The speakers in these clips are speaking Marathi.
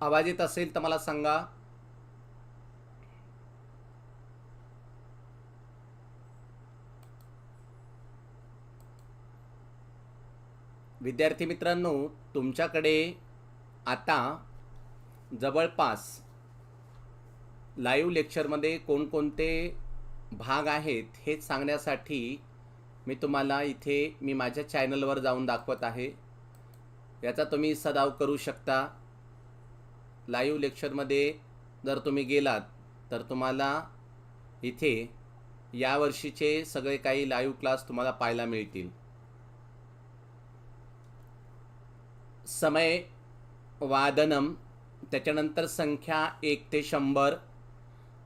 आवाज येत असेल तर मला सांगा. विद्यार्थी मित्रांनो तुमच्याकडे आता जवळपास लाईव्ह लेक्चरमध्ये कोणकोणते भाग आहेत हे सांगण्यासाठी मी तुम्हाला इथे मी माझ्या चॅनलवर जाऊन दाखवत आहे. याचा तुम्ही सदाव करू शकता. लाईव्ह लेक्चरमध्ये जर तुम्ही गेलात तर तुम्हाला इथे यावर्षीचे सगळे काही लाईव्ह क्लास तुम्हाला पाहायला मिळतील. समय वादनम त्याच्यानंतर संख्या एक ते शंभर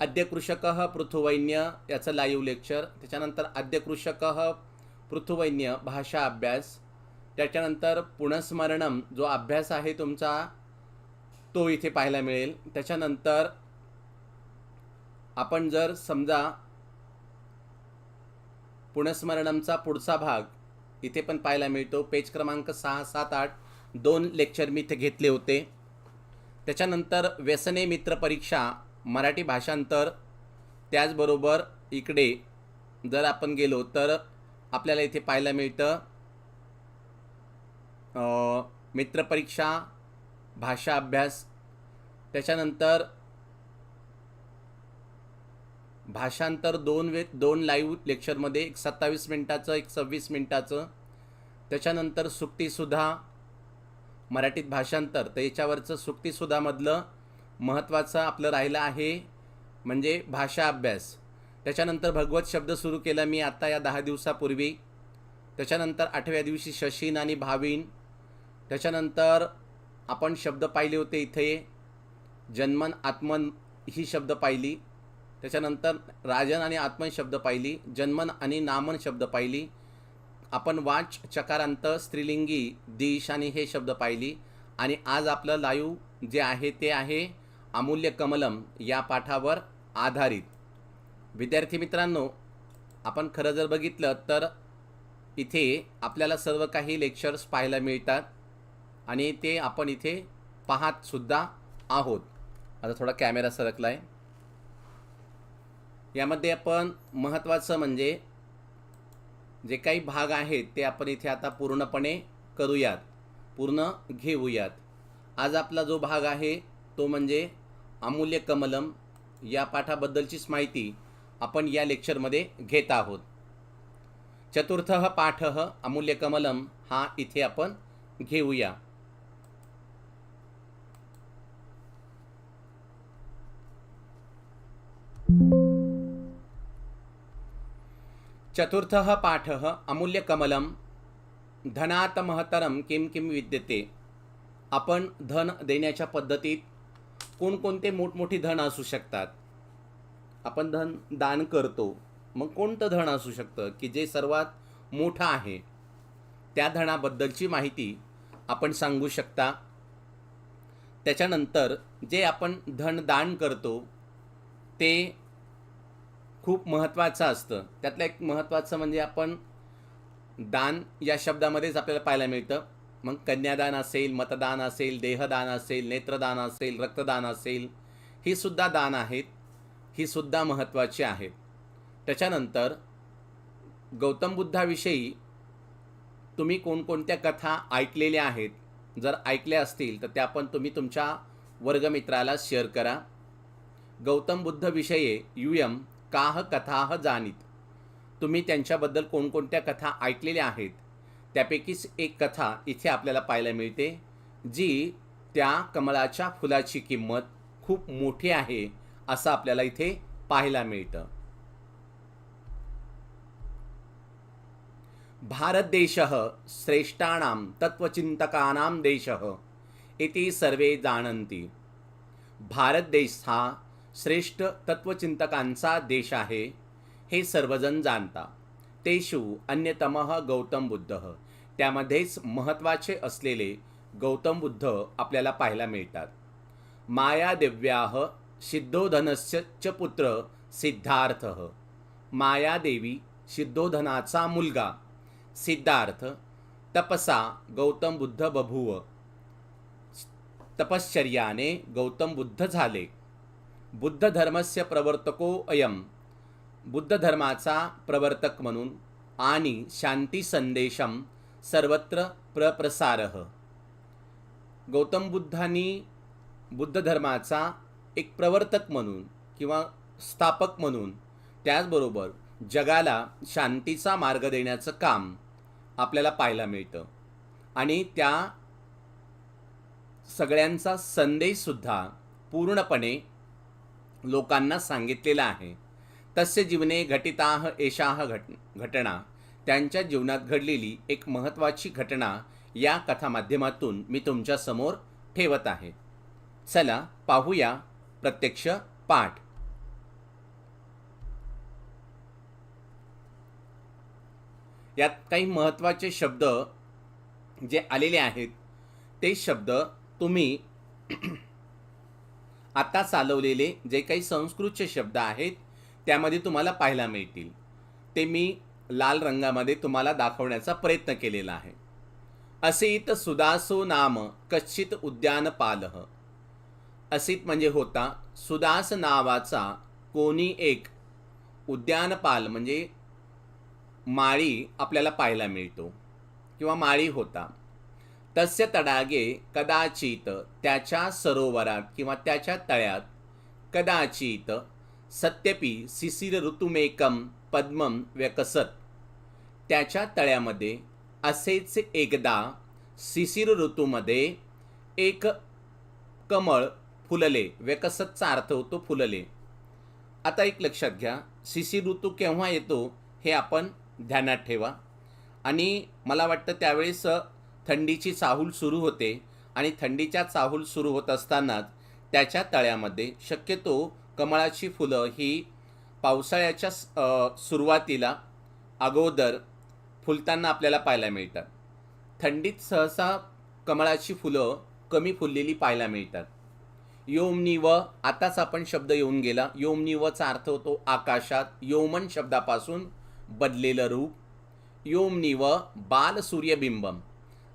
अद्यकृषक पृथुवैन्य याचं लाईव्ह लेक्चर त्याच्यानंतर अद्यकृषक पृथुवैन्य भाषा अभ्यास त्याच्यानंतर पुनस्मरणम जो अभ्यास आहे तुमचा तो इथे पाहायला मिळेल. त्याच्यानंतर आपण जर समजा पुणस्मरणमचा पुढचा भाग इथे पण पाहायला मिळतो. पेज क्रमांक सहा सात आठ दोन लेक्चर मी इथे घेतले होते. त्याच्यानंतर व्यसने मित्र परीक्षा मराठी भाषांतर. त्याचबरोबर इकडे जर आपण गेलो तर आपल्याला इथे पाहायला मिळतं मित्रपरीक्षा भाषा अभ्यास त्याच्यानंतर भाषांतर दोन वे दोन लाईव्ह लेक्चरमध्ये एक सत्तावीस मिनटाचं एक सव्वीस मिनटाचं. त्याच्यानंतर सुट्टीसुद्धा मराठीत भाषांतर. तर याच्यावरचं सुट्टीसुद्धामधलं महत्त्वाचं आपलं राहिलं आहे म्हणजे भाषा अभ्यास. त्याच्यानंतर भगवत शब्द सुरू केला मी आता या दहा दिवसापूर्वी. त्याच्यानंतर आठव्या दिवशी शशीन आणि भावीन. त्याच्यानंतर आपण शब्द पाहिले होते इथे. जन्मन आत्मन ही शब्द पाहिली. त्याच्यानंतर राजन आणि आत्मन शब्द पाहिली. जन्मन आणि नामन शब्द पाहिली. आपण वाच चकारांत स्त्रीलिंगी दिश आणि हे शब्द पाहिली. आणि आज आपलं लाईव्ह जे आहे ते आहे अमूल्य कमलम या पाठावर आधारित. विद्यार्थी मित्रांनो आपण खरं जर बघितलं तर इथे आपल्याला सर्व काही लेक्चर्स पाहायला मिळतात. आणि ते आपण इथे पाहतसुद्धा आहोत. आता थोडा कॅमेरा सरकला आहे यामध्ये आपण महत्त्वाचं म्हणजे जे काही भाग आहेत ते आपण इथे आता पूर्णपणे करूयात. पूर्ण घेऊयात. आज आपला जो भाग आहे तो म्हणजे अमूल्य कमलम. या पाठाबद्दलचीच माहिती आपण या लेक्चरमध्ये घेत आहोत. चतुर्थ पाठ अमूल्य कमलम हा इथे आपण घेऊया. चतुर्थः पाठः अमूल्यकमलं धनात महतरम किम किम विद्यते? आपण धन देण्याच्या पद्धतीत कोणकोणते मोठमोठी धन असू शकतात? आपण धन दान करतो मग कोणतं धन असू शकतं की जे सर्वात मोठं आहे? त्या धनाबद्दलची माहिती आपण सांगू शकता. त्याच्यानंतर जे आपण धन दान करतो ते खूप महत्त्वाचं असतं. त्यातलं एक महत्त्वाचं म्हणजे आपण दान या शब्दामध्येच आपल्याला पाहायला मिळतं. मग कन्यादान असेल मतदान असेल देहदान असेल नेत्रदान असेल रक्तदान असेल ही सुद्धा दान आहेत. ही सुद्धा महत्त्वाची आहेत. त्याच्यानंतर गौतम बुद्धाविषयी तुम्ही कोणकोणत्या कथा ऐकलेल्या आहेत? जर ऐकल्या असतील तर त्या पण तुम्ही तुमच्या वर्गमित्राला शेअर करा. गौतम बुद्धविषयी यू एम काह कथाह जाणीत तुम्ही त्यांच्याबद्दल कोणकोणत्या कथा ऐकलेल्या आहेत? त्यापैकीच एक कथा इथे आपल्याला पाहायला मिळते जी त्या कमळाच्या फुलाची किंमत खूप मोठी आहे असं आपल्याला इथे पाहायला मिळतं. भारत देश श्रेष्ठाणाम तत्वचिंतकानां देश इति सर्वे जाणंती भारत देश हा श्रेष्ठ तत्वचिंतकांचा देश आहे हे सर्वजण जाणता. तेषु अन्यतमः गौतम बुद्ध. त्यामध्येच महत्त्वाचे असलेले गौतम बुद्ध आपल्याला पाहायला मिळतात. मायादेव्या सिद्धोधनस्य च पुत्र सिद्धार्थ. मायादेवी सिद्धोधनाचा मुलगा. सिद्धार्थ तपसा गौतम बुद्ध बभूव. तपश्चर्याने गौतम बुद्ध झाले. बुद्ध धर्मस्य प्रवर्तको अयम। बुद्ध धर्माचा प्रवर्तक म्हणून आणि शांती संदेशम सर्वत्र प्रप्रसार। गौतम बुद्धांनी बुद्ध धर्माचा एक प्रवर्तक म्हणून किंवा स्थापक म्हणून त्याचबरोबर जगाला शांतीचा मार्ग देण्याचं काम आपल्याला पाहायला मिळतं आणि त्या सगळ्यांचा संदेशसुद्धा पूर्णपणे लोकांना सांगितलेलं आहे. तस्य जीवने घटिताह एषाह घट घटना त्यांच्या जीवनात घडलेली एक महत्त्वाची घटना या कथामाध्यमातून मी तुमच्यासमोर ठेवत आहे. चला पाहूया प्रत्यक्ष पाठ. यात काही महत्त्वाचे शब्द जे आलेले आहेत ते शब्द तुम्ही आता चालवलेले जे काही संस्कृतचे शब्द आहेत त्यामध्ये तुम्हाला पाहायला मिळतील. ते मी लाल रंगामध्ये तुम्हाला दाखवण्याचा प्रयत्न केलेला आहे. असित सुदासो नाम कच्चित उद्यानपालह असित म्हणजे होता सुदास नावाचा कोणी एक उद्यानपाल म्हणजे माळी आपल्याला पाहायला मिळतो किंवा माळी होता. तस्य तडागे कदाचित त्याच्या सरोवरात किंवा त्याच्या तळ्यात कदाचित सत्यपी शिशिर ऋतुमेकम पद्मम व्यकसत. त्याच्या तळ्यामध्ये असेच एकदा शिशिर ऋतूमध्ये एक कमळ फुलले व्यकसतचा अर्थ होतो फुलले. आता एक लक्षात घ्या शिशिर ऋतू केव्हा येतो हे आपण ध्यानात ठेवा. आणि मला वाटतं त्यावेळेस थंडीची चाहूल सुरू होते आणि थंडीच्या चाहूल सुरू होत असतानाच त्याच्या तळ्यामध्ये शक्यतो कमळाची फुलं ही पावसाळ्याच्या सुरुवातीला अगोदर फुलताना आपल्याला पाहायला मिळतात. थंडीत सहसा कमळाची फुलं कमी फुललेली पाहायला मिळतात. योमनी व आताच आपण शब्द येऊन गेला योमनी वचा अर्थ होतो आकाशात योमन शब्दापासून बदलेलं रूप. योमनी व बाल सूर्यबिंबम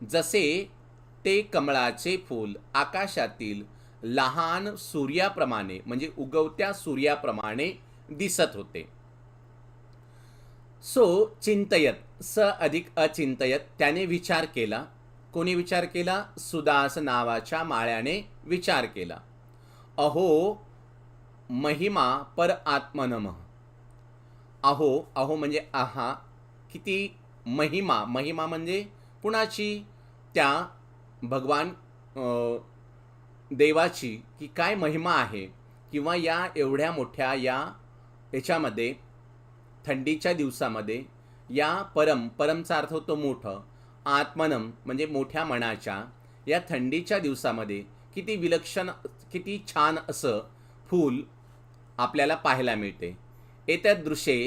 जसे ते कमळाचे फूल आकाशातील लहान सूर्याप्रमाणे म्हणजे उगवत्या सूर्याप्रमाणे दिसत होते. सो चिंतयत स अधिक अचिंतयत त्याने विचार केला. कोणी विचार केला? सुदास नावाच्या माळ्याने विचार केला. अहो महिमा पर आत्मनम. अहो अहो म्हणजे आहा किती महिमा. महिमा म्हणजे कुणाची? त्या भगवान देवाची की काय महिमा आहे किंवा या एवढ्या मोठ्या या याच्यामध्ये थंडीच्या दिवसामध्ये या परम परमचा अर्थ होतो मोठं आत्मनम म्हणजे मोठ्या मनाच्या या थंडीच्या दिवसामध्ये किती विलक्षण किती छान असं फूल आपल्याला पाहायला मिळते. एतदृशे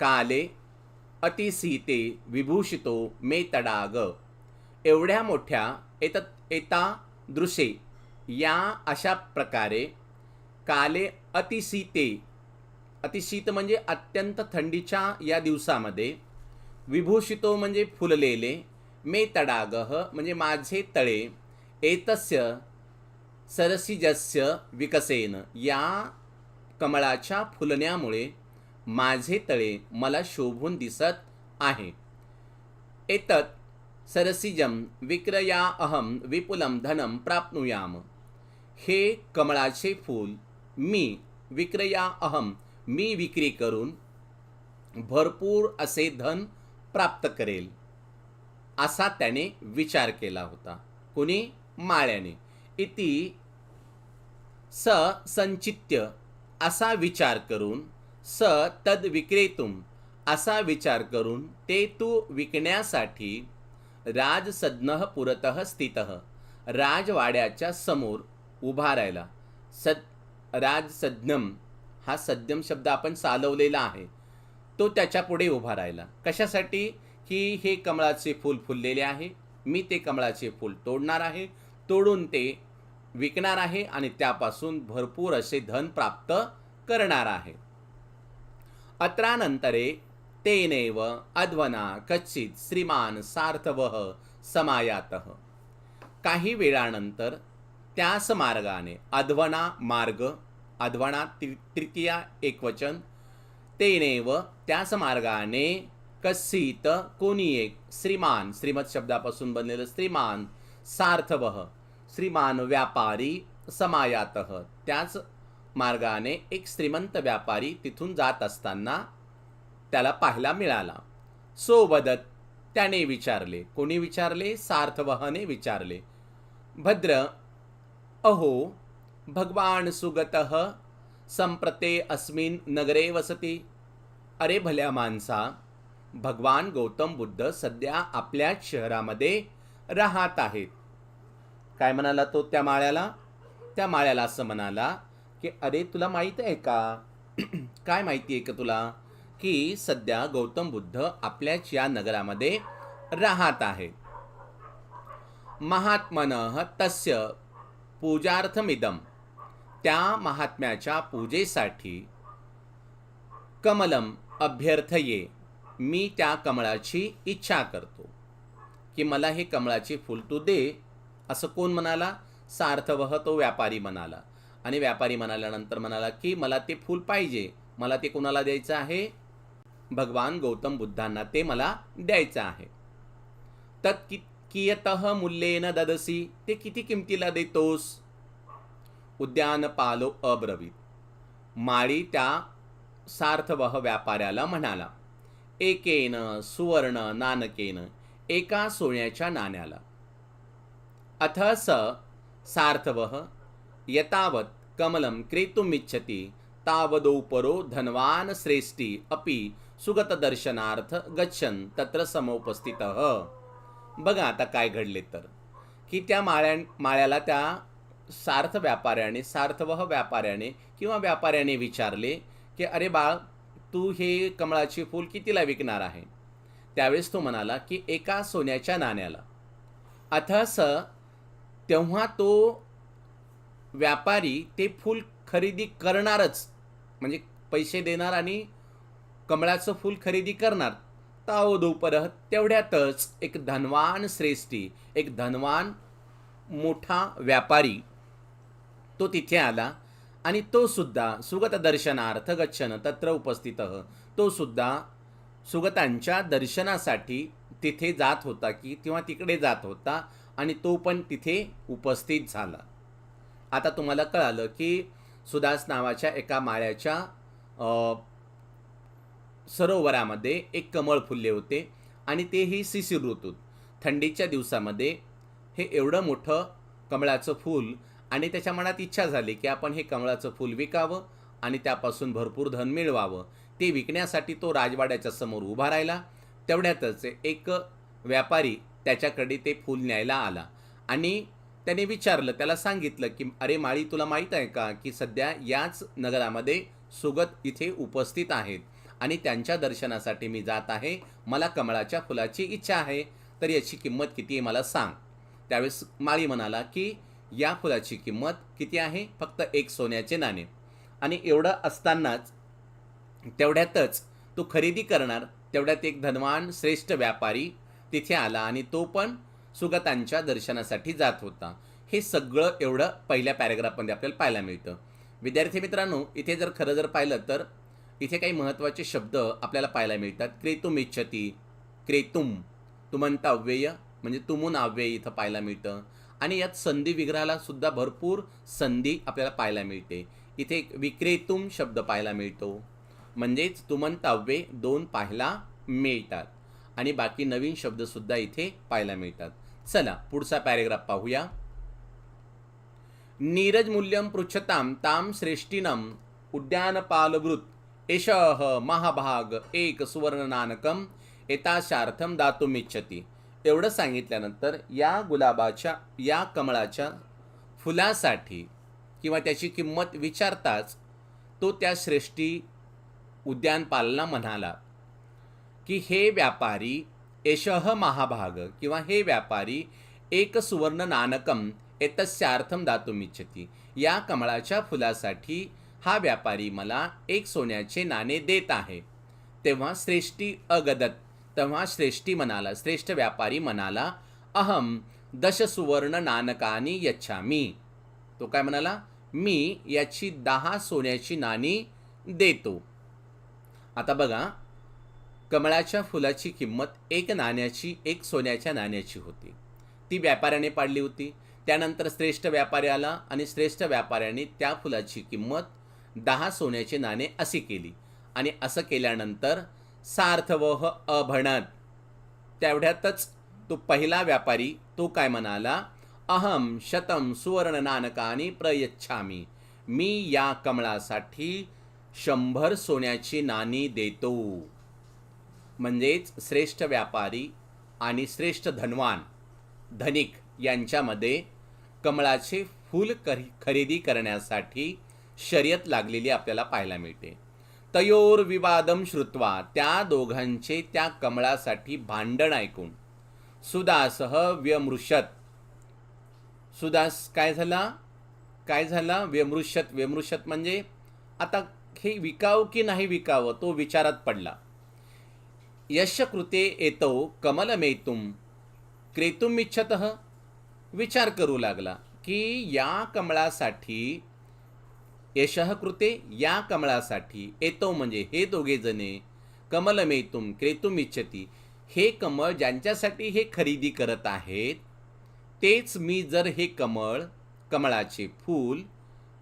काले अतिसीते विभूषितो मे तडाग. एवढ्या मोठ्या एत एता दृशे या अशा प्रकारे काले अतिशीते अतिशीत म्हणजे अत्यंत थंडीच्या या दिवसामध्ये विभूषितो म्हणजे फुललेले मे तडाग म्हणजे माझे तळे एतस्य सरसिजस्य विकसेन या कमळाच्या फुलण्यामुळे माझे तळे मला शोभून दिसत आहे. एतत् सरसिजम विक्रया अहम विपुलम धनम प्राप्नुयाम. हे कमळाचे फूल मी विक्रया अहम मी विक्री करून भरपूर असे धन प्राप्त करेल असा त्याने विचार केला होता. कुणी? माळ्याने. इति स संचित्य असा विचार करून स तद विक्रेतुम असा विचार करून ते तू विकण्यासाठी राजसज्ञ पुरत स्थित राजवाड्याच्या समोर उभा राहिला. सद राजसज्ञम हा सद्यम शब्द आपण चालवलेला आहे. तो त्याच्या पुढे उभा राहिला. कशासाठी? की हे कमळाचे फूल फुललेले आहे. मी ते कमळाचे फूल तोडणार आहे. तोडून ते विकणार आहे आणि त्यापासून भरपूर असे धन प्राप्त करणार आहे. अत्रानंतरे तेनेव अध्वना कच्चित श्रीमान सार्थवः समायात। काही वेळानंतर त्याच मार्गाने अध्वना मार्ग अध्वना त्रि तृतीया एकवचन तेनेव त्याच मार्गाने कसित कोणी एक श्रीमान श्रीमत शब्दापासून बनलेलं श्रीमान सार्थव श्रीमान व्यापारी समायात त्याच मार्गाने एक श्रीमंत व्यापारी तिथून जात असताना त्याला पाहायला मिळाला. सोबदत त्याने विचारले कोणी विचारले? सार्थवहने विचारले. भद्र. अहो भगवान सुगत संप्रते अस्मिन नगरे वसती. अरे भल्या माणसा भगवान गौतम बुद्ध सध्या आपल्याच शहरामध्ये राहत आहेत. काय म्हणाला तो त्या माळ्याला? त्या माळ्याला असं म्हणाला की अरे तुला माहीत आहे का? काय माहिती आहे का तुला? की सध्या गौतम बुद्ध आपल्याच या नगरामध्ये राहत आहेत. महात्मन तस्य पूजार्थमिदम त्या महात्म्याच्या पूजेसाठी कमलम अभ्यर्थये. मी त्या कमळाची इच्छा करतो. की मला हे कमळाचे फुल तू दे असं कोण म्हणाला? सार्थवह तो व्यापारी म्हणाला. आणि व्यापारी म्हणाल्यानंतर म्हणाला की मला ते फूल पाहिजे. मला ते कोणाला द्यायचं आहे? भगवान गौतम बुद्धांना ते मला द्यायचं आहे. तत् कि कियत मूल्येन ददसी. ते किती किमतीला देतोस? उद्यान पालो अब्रवीत. माळी त्या सार्थवह व्यापाऱ्याला म्हणाला एकेन सुवर्ण नानकेन एका सोन्याच्या नाण्याला. अथ स सार्थवह यतावत् कमलं क्रेतुमिच्छति तावदोपरो धनवान श्रेष्ठी अपि सुगतदर्शनार्थ गच्छन तत्र समुपस्थित। बघा आता काय घडले तर. की त्या माळ्या माळ्याला त्या सार्थ व्यापाऱ्याने सार्थवह व्यापाऱ्याने किंवा व्यापाऱ्याने विचारले की अरे बाळ तू हे कमळाचे फूल कितीला विकणार आहे? त्यावेळेस तो म्हणाला की एका सोन्याच्या नाण्याला. अथस तेव्हा तो व्यापारी ते फूल खरेदी करणारच. म्हणजे पैसे देणार आणि कमळाचं फूल खरेदी करणार. ताव दुपर तेवढ्यातच एक धनवान श्रेष्ठी एक धनवान मोठा व्यापारी तो तिथे आला आणि तो सुद्धा सुगत दर्शनार्थ गच्छन तत्र उपस्थित. तो सुद्धा सुगतांच्या दर्शनासाठी तिथे जात होता की किंवा तिकडे जात होता आणि तो पण तिथे उपस्थित झाला. आता तुम्हाला कळालं की सुदास नावाच्या एका माळ्याच्या सरोवरामध्ये एक कमळ फुलले होते आणि तेही शिशिर ऋतूत. थंडीच्या दिवसामध्ये हे एवढं मोठं कमळाचं फूल आणि त्याच्या मनात इच्छा झाली की आपण हे कमळाचं फूल विकावं आणि त्यापासून भरपूर धन मिळवावं. ते विकण्यासाठी तो राजवाड्याच्या समोर उभा राहिला. तेवढ्यातच एक व्यापारी त्याच्याकडे ते फूल न्यायला आला आणि त्याने विचारलं त्याला सांगितलं की अरे माळी तुला माहीत आहे का की सध्या याच नगरामध्ये सुगत इथे उपस्थित आहेत आणि त्यांच्या दर्शनासाठी मी जात आहे मला कमळाच्या फुलाची इच्छा आहे तर याची किंमत किती आहे मला सांग. त्यावेळेस माळी म्हणाला की या फुलाची किंमत किती आहे? फक्त एक सोन्याचे नाणे. आणि एवढं असतानाच तेवढ्यातच तो खरेदी करणार तेवढ्यात एक धनवान श्रेष्ठ व्यापारी तिथे आला आणि तो पण सुगतांच्या दर्शनासाठी जात होता. हे सगळं एवढं पहिल्या पॅरेग्राफमध्ये आपल्याला पाहायला मिळतं. विद्यार्थी मित्रांनो इथे जर खरं जर पाहिलं तर इथे काही महत्त्वाचे शब्द आपल्याला पाहायला मिळतात. क्रेतुम इच्छती क्रेतुम तुमंत अव्यय म्हणजे तुमून अव्यय इथं पाहायला मिळतं. आणि यात संधी विग्रहाला सुद्धा भरपूर संधी आपल्याला पाहायला मिळते. इथे एक विक्रेतुम शब्द पाहायला मिळतो. म्हणजेच तुमंत अव्यय दोन पाहायला मिळतात. आणि बाकी नवीन शब्दसुद्धा इथे पाहायला मिळतात. चला पुढचा पॅरेग्राफ पाहूया. नीरज मूल्यं पृच्छतां तां श्रेष्ठीनम उद्यानपालवृत् एषः महाभाग एक सुवर्णनानकम एताशार्थम दातुम दातुमिच्छति. एवढं सांगितल्यानंतर या गुलाबाच्या या कमळाच्या फुलासाठी किंवा त्याची किंमत विचारताच तो त्या श्रेष्ठी उद्यानपालला म्हणाला की हे व्यापारी एषः महाभाग किंवा हे व्यापारी एक सुवर्ण नाणकम एतस्यार्थम दातुमिच्छती या कमळाच्या फुलासाठी हा व्यापारी मला एक सोन्याचे नाणे देत आहे. तेव्हा श्रेष्ठी अगदत तेव्हा श्रेष्ठी म्हणाला श्रेष्ठ व्यापारी म्हणाला अहम दश सुवर्ण नाणकानी यच्छामी. तो काय म्हणाला? मी याची दहा सोन्याची नाणी देतो. आता बघा कमळाच्या फुलाची किंमत एक नाण्याची एक सोन्याच्या नाण्याची होती. ती व्यापाऱ्याने पाडली होती. त्यानंतर श्रेष्ठ व्यापारी आला आणि श्रेष्ठ व्यापाऱ्याने त्या फुलाची किंमत दहा सोन्याची नाणे अशी केली. आणि असं केल्यानंतर सार्थवह अभणत तेवढ्यातच तो पहिला व्यापारी तो काय म्हणाला अहम शतम सुवर्ण नानकानी प्रयच्छामी. मी या कमळासाठी शंभर सोन्याची नाणी देतो. म्हणजेच श्रेष्ठ व्यापारी आणि श्रेष्ठ धनवान धनिक यांच्यामध्ये कमळाचे फूल करी खरेदी करण्यासाठी शर्यत लागलेली आपल्याला पाहायला मिळते. तयोर विवादम श्रुत्वा त्या दोघांचे त्या कमळासाठी भांडण ऐकून सुदासह व्यमृषत सुदास काय झाला? काय झाला? व्यमृषत व्यमृषत म्हणजे आता हे विकावं की नाही विकावं तो विचारात पडला. यशकृते येतो कमलमेतुम क्रेतुम इच्छत विचार करू लागला की या कमळासाठी यशः कृते या कमळासाठी येतो म्हणजे हे दोघे जणे कमलमेतुम क्रेतुम इच्छती हे कमळ ज्यांच्यासाठी हे खरेदी करत आहेत तेच मी जर हे कमळ कमळाचे फूल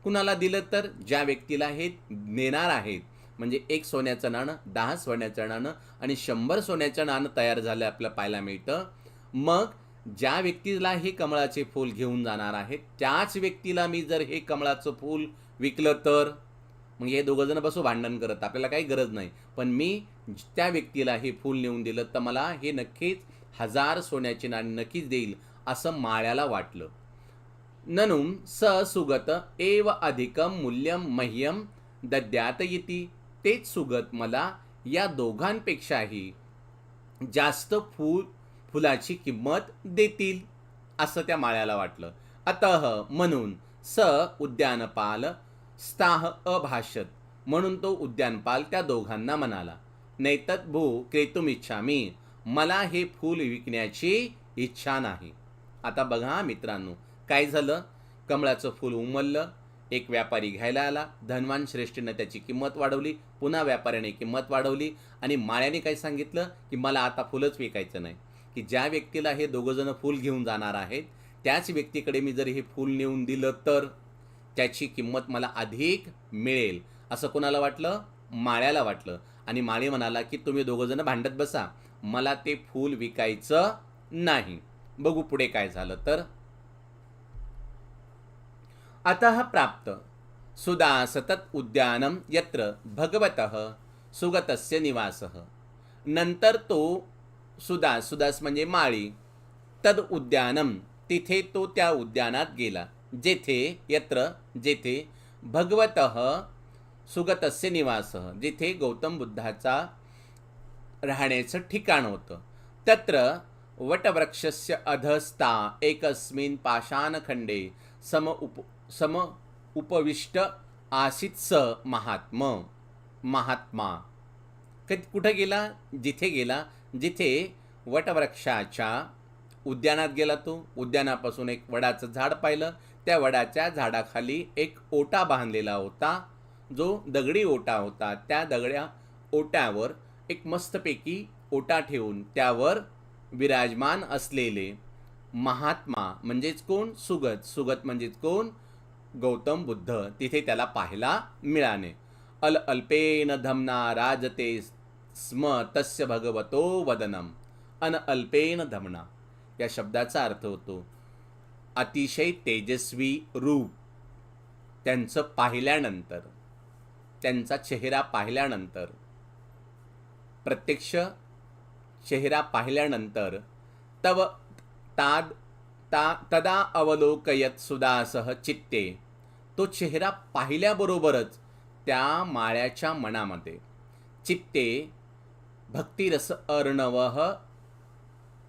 कुणाला दिलं तर ज्या व्यक्तीला हे नेणार आहेत म्हणजे एक सोन्याचं नाणं दहा सोन्याचं नाणं आणि शंभर सोन्याचं नाणं तयार झालं आपल्याला पाहायला मिळतं. मग ज्या व्यक्तीला हे कमळाचे फूल घेऊन जाणार आहे त्याच व्यक्तीला मी जर हे कमळाचं फूल विकलं तर? मग हे दोघंजण बसू भांडण करत आपल्याला काही गरज नाही. पण मी त्या व्यक्तीला हे फूल नेऊन दिलं तर मला हे नक्कीच हजार सोन्याचे नाणी नक्कीच देईल असं माळ्याला वाटलं. ननुम स सुगत एव अधिकम मूल्यम मह्यम दद्यात येती. तेच सुगत मला या दोघांपेक्षाही जास्त फूल फुलाची किंमत देतील असं त्या माळ्याला वाटलं. अतः म्हणून स उद्यानपाल स्ताह अभाषत म्हणून तो उद्यानपाल त्या दोघांना म्हणाला. नैतत भू क्रेतुम इच्छामी मला हे फूल विकण्याची इच्छा नाही. आता बघा मित्रांनो काय झालं? कमळाचं फूल उमललं एक व्यापारी घ्यायला आला. धनवान श्रेष्ठीनं त्याची किंमत वाढवली. पुन्हा व्यापाऱ्याने किंमत वाढवली. आणि माळ्याने काय सांगितलं? की मला आता फुलंच विकायचं नाही. की ज्या व्यक्तीला हे दोघंजणं फूल घेऊन जाणार आहेत त्याच व्यक्तीकडे मी जर हे फूल नेऊन दिलं तर त्याची किंमत मला अधिक मिळेल. असं कोणाला वाटलं? माळ्याला वाटलं. आणि माळी म्हणाला की तुम्ही दोघंजणं भांडत बसा. मला ते फूल विकायचं नाही. बघू पुढे काय झालं तर. अतः प्राप्त। सुदा सतत उद्यानम यत्र भगवतः सुगतस्य निवासः। नंतर तो सुदास सुदास म्हणजे माळी। तद उद्यानम तिथे तो त्या उद्यानात गेला जेथे यत्र जेथे भगवतः सुगतस्य निवासः जिथे गौतम बुद्धाचा राहण्याचं ठिकाण होतं। तत्र वटवृक्षस्य अधस्ता एकस्मिन् पाषाणखंडे सम उप सम उपविष्ट आसीत स महात्म महात्मा. क कुठं गेला? जिथे गेला? जिथे वटवृक्षाच्या उद्यानात गेला तो. उद्यानापासून एक वडाचं झाड पाहिलं. त्या वडाच्या झाडाखाली एक ओटा बांधलेला होता. जो दगडी ओटा होता. त्या दगड्या ओट्यावर एक मस्तपैकी ओटा ठेवून त्यावर विराजमान असलेले महात्मा. म्हणजेच कोण? सुगत. सुगत म्हणजेच कोण? गौतम बुद्ध तिथे त्याला पाहायला मिळाले. अल अल्पेन धमना राजते स्म तस्य भगवतो वदनम. अन अल्पेन धमना. या शब्दाचा अर्थ होतो अतिशय तेजस्वी रूप. त्यांचं पाहिल्यानंतर त्यांचा चेहरा पाहिल्यानंतर प्रत्यक्ष चेहरा पाहिल्यानंतर तव ताद ता तदा अवलोकयत सुदासह चित्ते. तो चेहरा पाहिल्याबरोबरच त्या माळ्याच्या मनामध्ये. चित्ते भक्तिरस अर्णव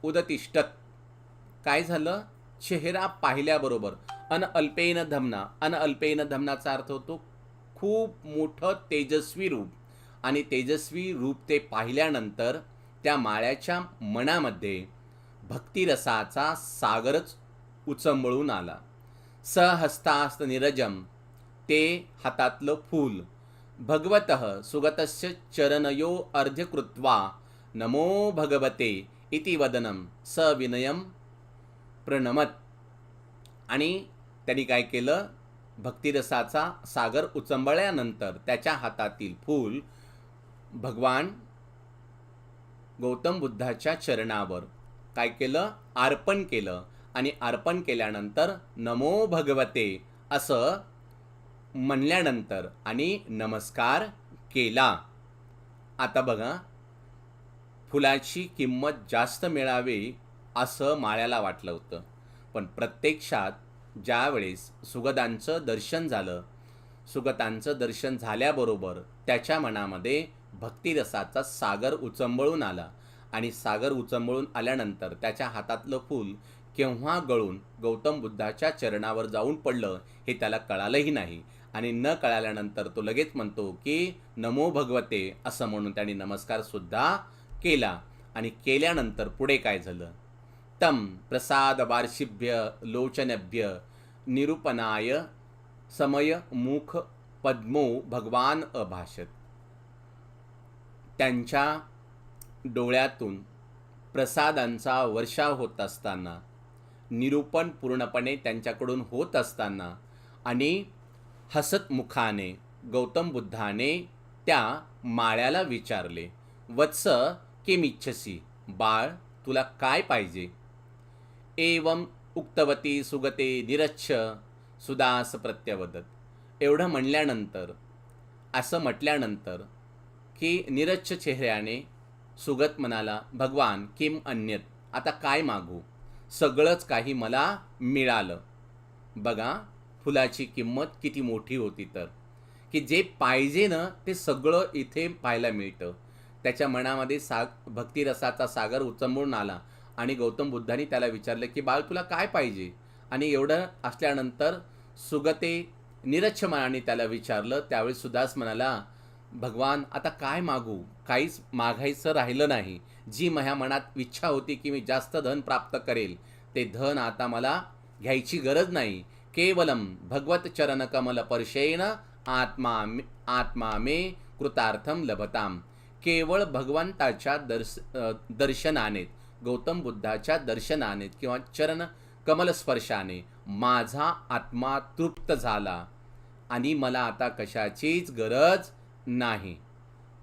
उदतिष्ठत. काय झालं? चेहरा पाहिल्याबरोबर. अन अल्पेन धमना. अन अल्पेन धमनाचा अर्थ होतो खूप मोठं तेजस्वी रूप. आणि तेजस्वी रूप ते पाहिल्यानंतर त्या माळ्याच्या मनामध्ये भक्तिरसाचा सागरच उचंबळून आला. सहस्तास्त निरजम ते हातातलं फूल. भगवत सुगतस्य चरणयो अर्ध्यकृत्वा नमो भगवते इति वदनम सविनयम प्रणमत. आणि त्यांनी काय केलं? भक्तिरसाचा सागर उचंबळल्यानंतर त्याच्या हातातील फूल भगवान गौतम बुद्धाच्या चरणावर काय केलं? अर्पण केलं. आणि अर्पण केल्यानंतर नमो भगवते असं म्हणल्यानंतर आणि नमस्कार केला. आता बघा फुलाची किंमत जास्त मिळावी असं माळ्याला वाटलं होतं. पण प्रत्यक्षात ज्यावेळेस सुगतांचं दर्शन झालं सुगतांचं दर्शन झाल्याबरोबर त्याच्या मनामध्ये भक्तिरसाचा सागर उचंबळून आला. आणि सागर उचंबळून आल्यानंतर त्याच्या हातातलं फूल केव्हा गळून गौतम बुद्धाच्या चरणावर जाऊन पडलं हे त्याला कळालंही नाही. आणि न कळाल्यानंतर तो लगेच म्हणतो की नमो भगवते असं म्हणून त्यांनी नमस्कार सुद्धा केला. आणि केल्यानंतर पुढे काय झालं? तम प्रसाद वार्षिभ्य लोचनभ्य निरूपणाय समय मुख पद्मो भगवान अभाषत. त्यांच्या डोळ्यातून प्रसादांचा वर्षाव होत असताना निरूपण पूर्णपणे त्यांच्याकडून होत असताना आणि हसतमुखाने गौतम बुद्धाने त्या माळ्याला विचारले वत्स किमिच्छसी बाळ तुला काय पाहिजे? एवम उक्तवती सुगते निरच्छ सुदास प्रत्यवदत. एवढं म्हणल्यानंतर असं म्हटल्यानंतर की निरच्छ चेहऱ्याने सुगत म्हणाला भगवान किम अन्यत आता काय मागू? सगळंच काही मला मिळालं. बघा फुलाची किंमत किती मोठी होती तर. की जे पाहिजे ना ते सगळं इथे पाहायला मिळतं. त्याच्या मनामध्ये साग भक्तिरसाचा सागर उचंबळून आला आणि गौतम बुद्धांनी त्याला विचारलं की बाळ तुला काय पाहिजे? आणि एवढं असल्यानंतर सुगते निरच्छ मनाने त्याला विचारलं. त्यावेळी सुदास म्हणाला भगवान आता काय मागू? काहीच मागायचं राहिलं नाही. जी माझ्या मनात इच्छा होती की मी जास्त धन प्राप्त करेल ते धन आता मला घ्यायची गरज नाही. केवलम भगवत चरण कमल परशेन आत्मा आत्मा मे कृतार्थम लभताम. केवळ भगवंताच्या दर्श दर्शनाने गौतम बुद्धाच्या दर्शनाने किंवा चरण कमलस्पर्शाने माझा आत्मा तृप्त झाला. आणि मला आता कशाचीच गरज नाही.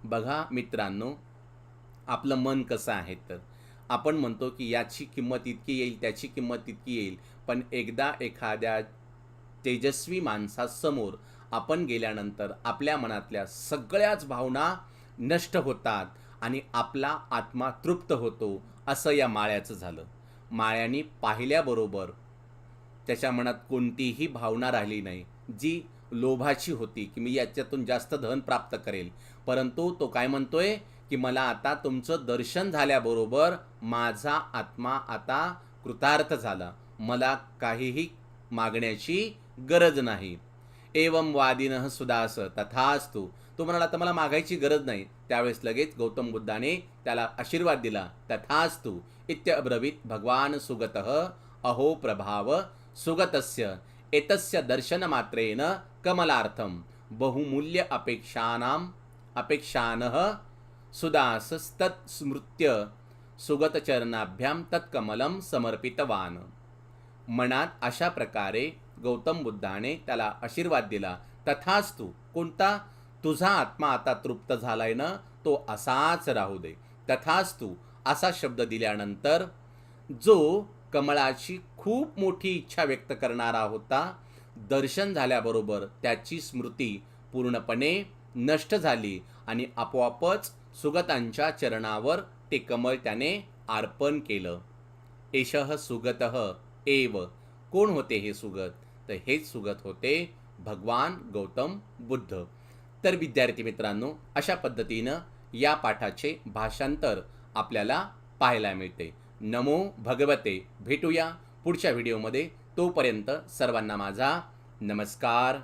बघा मित्रांनो आपलं मन कसं आहे तर. आपण म्हणतो की याची किंमत इतकी येईल त्याची किंमत इतकी येईल पण एकदा एखाद्या तेजस्वी माणसासमोर आपण गेल्यानंतर आपल्या मनातल्या सगळ्याच भावना नष्ट होतात आणि आपला आत्मा तृप्त होतो असं या माळ्याचं झालं. माळ्याने पाहिल्याबरोबर त्याच्या मनात कोणतीही भावना राहिली नाही जी लोभाची होती की मी याच्यातून जास्त धन प्राप्त करेल. परंतु तो काय म्हणतोय की मला आता तुमचं दर्शन झाल्याबरोबर माझा आत्मा आता कृतार्थ झाला. मला काहीही मागण्याची गरज नाही. एवम वादिन सुदास तथास्तु. तो म्हणाला तर मला मागायची गरज नाही. त्यावेळेस लगेच गौतम बुद्धाने त्याला आशीर्वाद दिला. तथास्तु. इत्य अब्रवीत भगवान सुगत अहो प्रभाव सुगतस्य एतस्य दर्शनमात्रेन कमलार्थम बहुमूल्य अपेक्षानाम अपेक्षानः सुदासस्तत्स्मृत्य सुगतचरणाभ्याम तत्कमलम समर्पितवान। मनात अशा प्रकारे गौतम बुद्धाने त्याला आशीर्वाद दिला। तथास्तु कोणता? तुझा आत्मा आता तृप्त झालाय ना? तो असाच राहू दे। तथास्तु असा शब्द दिल्यानंतर जो कमळाची खूप मोठी इच्छा व्यक्त करणारा होता दर्शन झाल्याबरोबर त्याची स्मृती पूर्णपणे नष्ट झाली आणि आपोआपच सुगतांच्या चरणावर ते कमळ त्याने अर्पण केलं. एषः सुगत एव. कोण होते हे सुगत? तर हेच सुगत होते भगवान गौतम बुद्ध. तर विद्यार्थी मित्रांनो अशा पद्धतीनं या पाठाचे भाषांतर आपल्याला पाहायला मिळते. नमो भगवते. भेटूया पुढच्या व्हिडिओमध्ये. तोपर्यंत सर्वांना माझा नमस्कार.